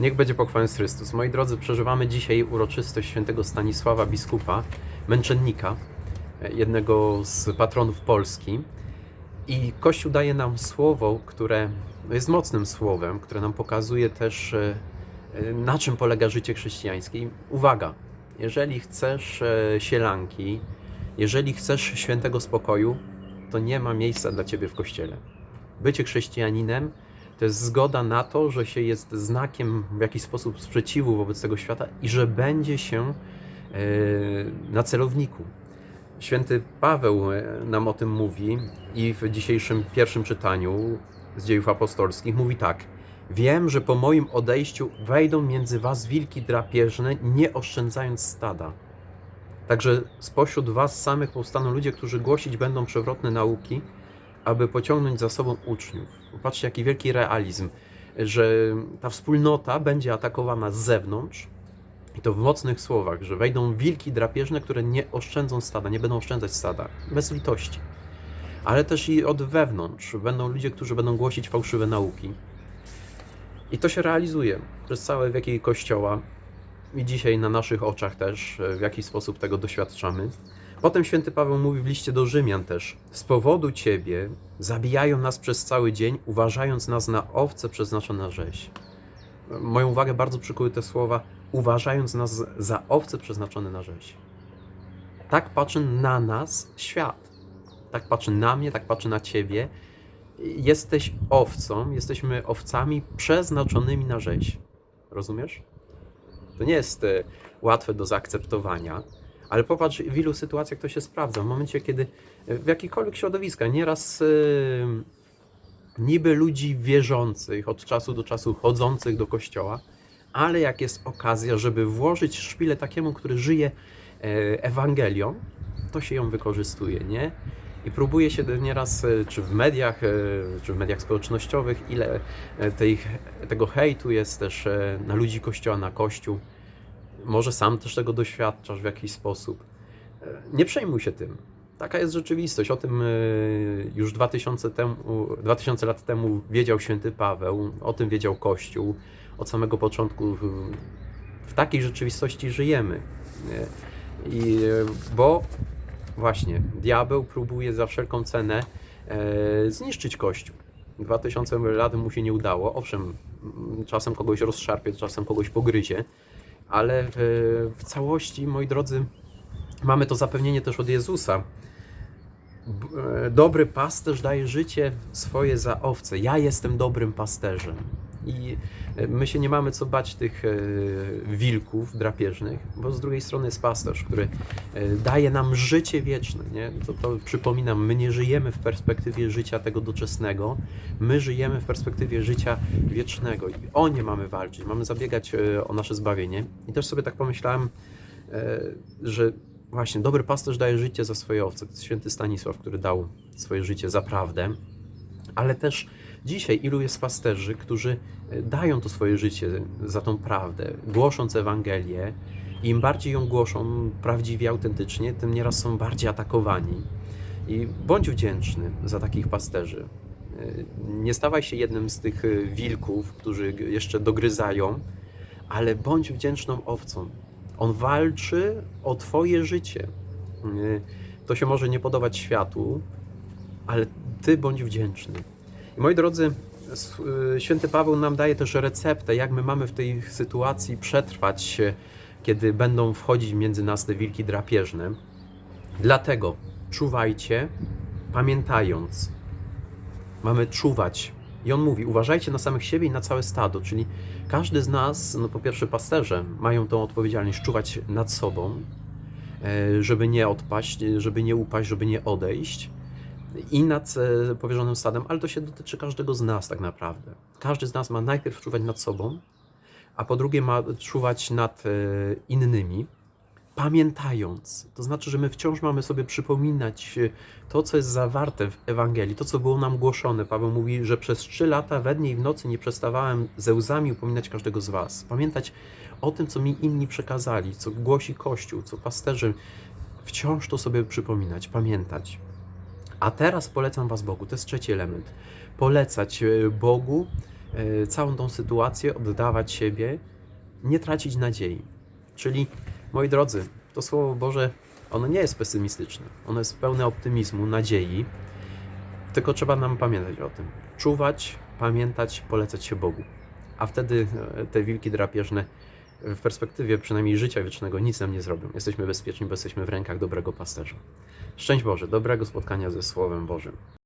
Niech będzie pochwalony Chrystus. Moi drodzy, przeżywamy dzisiaj uroczystość świętego Stanisława biskupa, męczennika, jednego z patronów Polski. I Kościół daje nam słowo, które jest mocnym słowem, które nam pokazuje też, e, na czym polega życie chrześcijańskie. I uwaga, jeżeli chcesz e, sielanki, jeżeli chcesz świętego spokoju, to nie ma miejsca dla ciebie w kościele. Bycie chrześcijaninem to jest zgoda na to, że się jest znakiem w jakiś sposób sprzeciwu wobec tego świata i że będzie się e, na celowniku. Święty Paweł e, nam o tym mówi i w dzisiejszym pierwszym czytaniu z dziejów apostolskich mówi tak. Wiem, że po moim odejściu wejdą między was wilki drapieżne, nie oszczędzając stada. Także spośród was samych powstaną ludzie, którzy głosić będą przewrotne nauki, aby pociągnąć za sobą uczniów. Popatrzcie, jaki wielki realizm, że ta wspólnota będzie atakowana z zewnątrz, i to w mocnych słowach, że wejdą wilki drapieżne, które nie oszczędzą stada, nie będą oszczędzać stada, bez litości. Ale też i od wewnątrz będą ludzie, którzy będą głosić fałszywe nauki. I to się realizuje przez całe wieki Kościoła i dzisiaj na naszych oczach też w jakiś sposób tego doświadczamy. Potem święty Paweł mówi w liście do Rzymian też: Z powodu ciebie zabijają nas przez cały dzień, uważając nas na owce przeznaczone na rzeź. Moją uwagę bardzo przykuły te słowa, uważając nas za owce przeznaczone na rzeź. Tak patrzy na nas świat. Tak patrzy na mnie, tak patrzy na ciebie. Jesteś owcą, jesteśmy owcami przeznaczonymi na rzeź. Rozumiesz? To nie jest e, łatwe do zaakceptowania, ale popatrz, w ilu sytuacjach to się sprawdza. W momencie, kiedy e, w jakikolwiek środowiska, nieraz e, niby ludzi wierzących, od czasu do czasu chodzących do kościoła, ale jak jest okazja, żeby włożyć szpilę takiemu, który żyje e, Ewangelią, to się ją wykorzystuje, nie? I próbuje się nieraz, czy w mediach, czy w mediach społecznościowych, ile tej, tego hejtu jest też na ludzi kościoła, na kościół. Może sam też tego doświadczasz w jakiś sposób. Nie przejmuj się tym. Taka jest rzeczywistość. O tym e, już 2000, temu, 2000 lat temu wiedział święty Paweł, o tym wiedział Kościół. Od samego początku w, takiej rzeczywistości żyjemy. I, e, bo właśnie diabeł próbuje za wszelką cenę e, zniszczyć Kościół. 2000 lat mu się nie udało. Owszem, czasem kogoś rozszarpie, czasem kogoś pogryzie, ale w, w całości, moi drodzy, mamy to zapewnienie też od Jezusa. E, Dobry pasterz daje życie swoje za owce. Ja jestem dobrym pasterzem. I e, my się nie mamy co bać tych e, wilków drapieżnych, bo z drugiej strony jest pasterz, który e, daje nam życie wieczne. Nie? To, to przypominam, my nie żyjemy w perspektywie życia tego doczesnego, my żyjemy w perspektywie życia wiecznego i o nie mamy walczyć, mamy zabiegać o nasze zbawienie. I też sobie tak pomyślałem, że właśnie dobry pasterz daje życie za swoje owce. To jest święty Stanisław, który dał swoje życie za prawdę, ale też dzisiaj ilu jest pasterzy, którzy e, dają to swoje życie za tą prawdę, głosząc Ewangelię. Im bardziej ją głoszą prawdziwie, autentycznie, tym nieraz są bardziej atakowani. I bądź wdzięczny za takich pasterzy. E, Nie stawaj się jednym z tych e, wilków, którzy jeszcze dogryzają, ale bądź wdzięczną owcą. On walczy o Twoje życie. To się może nie podobać światu, ale Ty bądź wdzięczny. I moi drodzy, y, święty Paweł nam daje też receptę, jak my mamy w tej sytuacji przetrwać, y, kiedy będą wchodzić między nas te wilki drapieżne. Dlatego czuwajcie, pamiętając, mamy czuwać. I on mówi: uważajcie na samych siebie i na całe stado, czyli każdy z nas, no po pierwsze, pasterze mają tą odpowiedzialność czuwać nad sobą, e, żeby nie odpaść, e, żeby nie upaść, żeby nie odejść i nad e, powierzonym stadem, ale to się dotyczy każdego z nas tak naprawdę. Każdy z nas ma najpierw czuwać nad sobą, a po drugie ma czuwać nad e, innymi, pamiętając. To znaczy, że my wciąż mamy sobie przypominać e, to, co jest zawarte w Ewangelii, to, co było nam głoszone. Paweł mówi, że przez trzy lata we dnie i w nocy nie przestawałem ze łzami upominać każdego z Was. Pamiętać o tym, co mi inni przekazali, co głosi Kościół, co pasterzy. Wciąż to sobie przypominać, pamiętać. A teraz polecam Was Bogu. To jest trzeci element. Polecać e, Bogu e, całą tą sytuację, oddawać siebie, nie tracić nadziei. Czyli, moi drodzy, to Słowo Boże, ono nie jest pesymistyczne, ono jest pełne optymizmu, nadziei, tylko trzeba nam pamiętać o tym. Czuwać, pamiętać, polecać się Bogu. A wtedy e, te wilki drapieżne w perspektywie przynajmniej życia wiecznego nic nam nie zrobią. Jesteśmy bezpieczni, bo jesteśmy w rękach dobrego pasterza. Szczęść Boże, dobrego spotkania ze Słowem Bożym.